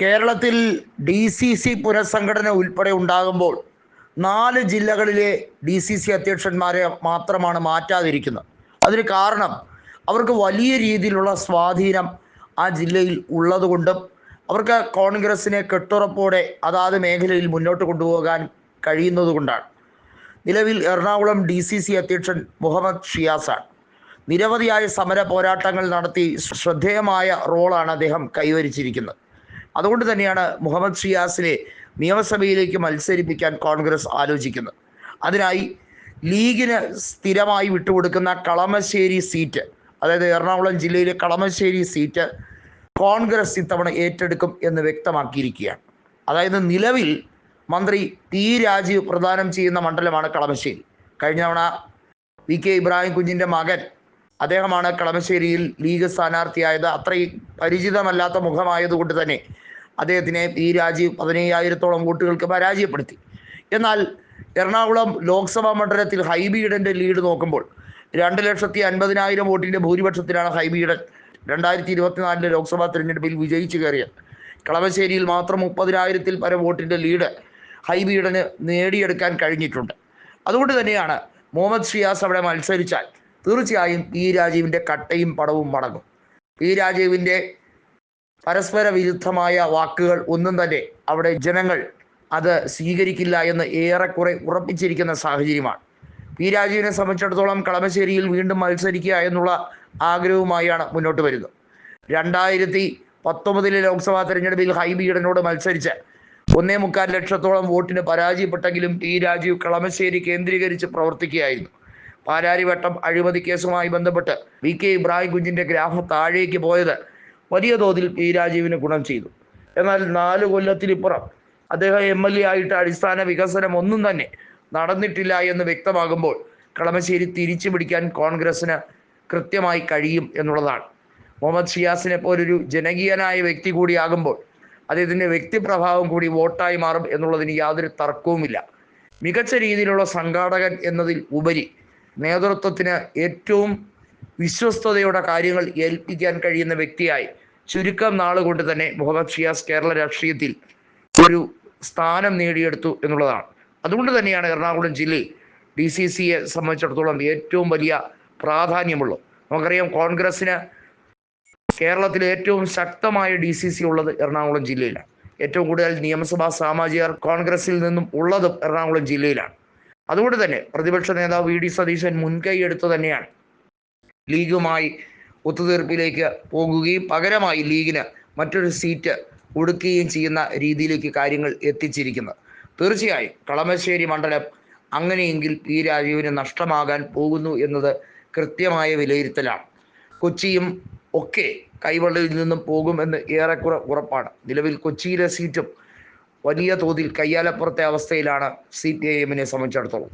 കേരളത്തിൽ D C C പുനഃസംഘടന ഉൾപ്പെടെ ഉണ്ടാകുമ്പോൾ നാല് ജില്ലകളിലെ ഡി സി സി അധ്യക്ഷന്മാരെ മാത്രമാണ് മാറ്റാതിരിക്കുന്നത്. അതിന് കാരണം അവർക്ക് വലിയ രീതിയിലുള്ള സ്വാധീനം ആ ജില്ലയിൽ ഉള്ളതുകൊണ്ടും അവർക്ക് കോൺഗ്രസിനെ കെട്ടുറപ്പോടെ അതാത് മേഖലയിൽ മുന്നോട്ട് കൊണ്ടുപോകാൻ കഴിയുന്നതുകൊണ്ടാണ്. നിലവിൽ എറണാകുളം ഡി സി സി അധ്യക്ഷൻ മുഹമ്മദ് ഷിയാസാണ്. നിരവധിയായ സമര പോരാട്ടങ്ങൾ നടത്തി ശ്രദ്ധേയമായ റോളാണ് അദ്ദേഹം കൈവരിച്ചിരിക്കുന്നത്. അതുകൊണ്ട് തന്നെയാണ് മുഹമ്മദ് ഷിയാസിനെ നിയമസഭയിലേക്ക് മത്സരിപ്പിക്കാൻ കോൺഗ്രസ് ആലോചിക്കുന്നത്. അതിനായി ലീഗിന് സ്ഥിരമായി വിട്ടുകൊടുക്കുന്ന കളമശ്ശേരി സീറ്റ് അതായത് എറണാകുളം ജില്ലയിലെ കളമശ്ശേരി സീറ്റ് കോൺഗ്രസ് ഇത്തവണ ഏറ്റെടുക്കും എന്ന് വ്യക്തമാക്കിയിരിക്കുകയാണ്. അതായത് നിലവിൽ മന്ത്രി ടി രാജീവ് പ്രദാനം ചെയ്യുന്ന മണ്ഡലമാണ് കളമശ്ശേരി. കഴിഞ്ഞ തവണ വി കെ ഇബ്രാഹിം കുഞ്ഞിന്റെ മകൻ അദ്ദേഹമാണ് കളമശ്ശേരിയിൽ ലീഗ് സ്ഥാനാർത്ഥിയായത്. അത്രയും പരിചിതമല്ലാത്ത മുഖമായതുകൊണ്ട് തന്നെ അദ്ദേഹത്തിനെ പി രാജീവ് പതിനയ്യായിരത്തോളം വോട്ടുകൾക്ക് പരാജയപ്പെടുത്തി. എന്നാൽ എറണാകുളം ലോക്സഭാ മണ്ഡലത്തിൽ ഹൈബീഡന്റെ ലീഡ് നോക്കുമ്പോൾ രണ്ട് ലക്ഷത്തി അൻപതിനായിരം വോട്ടിന്റെ ഭൂരിപക്ഷത്തിലാണ് ഹൈബിയിടൻ രണ്ടായിരത്തി ഇരുപത്തിനാലിലെ ലോക്സഭാ തിരഞ്ഞെടുപ്പിൽ വിജയിച്ചു കയറിയത്. കളമശ്ശേരിയിൽ മാത്രം മുപ്പതിനായിരത്തിൽ പരം വോട്ടിന്റെ ലീഡ് ഹൈബിയിടന് നേടിയെടുക്കാൻ കഴിഞ്ഞിട്ടുണ്ട്. അതുകൊണ്ട് തന്നെയാണ് മുഹമ്മദ് ഷിയാസ് അവിടെ മത്സരിച്ചാൽ തീർച്ചയായും പി രാജീവിന്റെ കട്ടയും പടവും മടങ്ങും. പി രാജീവിന്റെ പരസ്പര വിരുദ്ധമായ വാക്കുകൾ ഒന്നും തന്നെ അവിടെ ജനങ്ങൾ അത് സ്വീകരിക്കില്ല എന്ന് ഏറെക്കുറെ ഉറപ്പിച്ചിരിക്കുന്ന സാഹചര്യമാണ്. പി രാജീവിനെ സംബന്ധിച്ചിടത്തോളം കളമശ്ശേരിയിൽ വീണ്ടും മത്സരിക്കുക എന്നുള്ള ആഗ്രഹവുമായാണ് മുന്നോട്ട് വരുന്നത്. രണ്ടായിരത്തി പത്തൊമ്പതിലെ ലോക്സഭാ തെരഞ്ഞെടുപ്പിൽ ഹൈബീഡനോട് മത്സരിച്ച് ഒന്നേ മുക്കാൽ ലക്ഷത്തോളം വോട്ടിന് പരാജയപ്പെട്ടെങ്കിലും പി രാജീവ് കളമശ്ശേരി കേന്ദ്രീകരിച്ച് പ്രവർത്തിക്കുകയായിരുന്നു. പാലാരിവട്ടം അഴിമതി കേസുമായി ബന്ധപ്പെട്ട് വി കെ ഇബ്രാഹിം കുഞ്ഞിന്റെ ഗ്രാഫ് താഴേക്ക് പോയത് വലിയ തോതിൽ പി രാജീവിന് ഗുണം ചെയ്തു. എന്നാൽ നാല് കൊല്ലത്തിനിപ്പുറം അദ്ദേഹം എം എൽ എ ആയിട്ട് അടിസ്ഥാന വികസനം ഒന്നും തന്നെ നടന്നിട്ടില്ല എന്ന് വ്യക്തമാകുമ്പോൾ കളമശ്ശേരി തിരിച്ചു പിടിക്കാൻ കോൺഗ്രസിന് കൃത്യമായി കഴിയും എന്നുള്ളതാണ്. മുഹമ്മദ് ഷിയാസിനെ പോലൊരു ജനകീയനായ വ്യക്തി കൂടിയാകുമ്പോൾ അദ്ദേഹത്തിന്റെ വ്യക്തിപ്രഭാവം കൂടി വോട്ടായി മാറും എന്നുള്ളതിന് യാതൊരു തർക്കവുമില്ല. മികച്ച രീതിയിലുള്ള സംഘാടകൻ എന്നതിൽ ഉപരി നേതൃത്വത്തിന് ഏറ്റവും വിശ്വസ്തതയുടെ കാര്യങ്ങൾ ഏൽപ്പിക്കാൻ കഴിയുന്ന വ്യക്തിയായി. ചുരുക്കം നാളുകൊണ്ട് തന്നെ മുഹമ്മദ് ഷിയാസ് കേരള രാഷ്ട്രീയത്തിൽ ഒരു സ്ഥാനം നേടിയെടുത്തു എന്നുള്ളതാണ്. അതുകൊണ്ട് തന്നെയാണ് എറണാകുളം ജില്ലയിൽ ഡി സി സിയെ സംബന്ധിച്ചിടത്തോളം ഏറ്റവും വലിയ പ്രാധാന്യമുള്ളത്. നമുക്കറിയാം കോൺഗ്രസ്സിന് കേരളത്തിൽ ഏറ്റവും ശക്തമായ ഡി സി സി ഉള്ളത് എറണാകുളം ജില്ലയിലാണ്. ഏറ്റവും കൂടുതൽ നിയമസഭാ സാമാജികർ കോൺഗ്രസിൽ നിന്നും ഉള്ളതും എറണാകുളം ജില്ലയിലാണ്. അതുകൊണ്ട് തന്നെ പ്രതിപക്ഷ നേതാവ് വി ഡി സതീശൻ മുൻകൈ എടുത്തു തന്നെയാണ് ലീഗുമായി ഒത്തുതീർപ്പിലേക്ക് പോകുകയും പകരമായി ലീഗിന് മറ്റൊരു സീറ്റ് കൊടുക്കുകയും ചെയ്യുന്ന രീതിയിലേക്ക് കാര്യങ്ങൾ എത്തിച്ചിരിക്കുന്നത് തീർച്ചയായും കളമശ്ശേരി മണ്ഡലം അങ്ങനെയെങ്കിൽ പി രാജീവിന് നഷ്ടമാകാൻ പോകുന്നു എന്നത് കൃത്യമായ വിലയിരുത്തലാണ്. കൊച്ചിയും ഒക്കെ കൈവെള്ളയിൽ നിന്നും പോകുമെന്ന് ഏറെക്കുറെ ഉറപ്പാണ്. നിലവിൽ കൊച്ചിയിലെ സീറ്റും വലിയ തോതിൽ കയ്യാലപ്പുറത്തെ അവസ്ഥയിലാണ് സി പി ഐ എമ്മിനെ സംബന്ധിച്ചിടത്തോളം.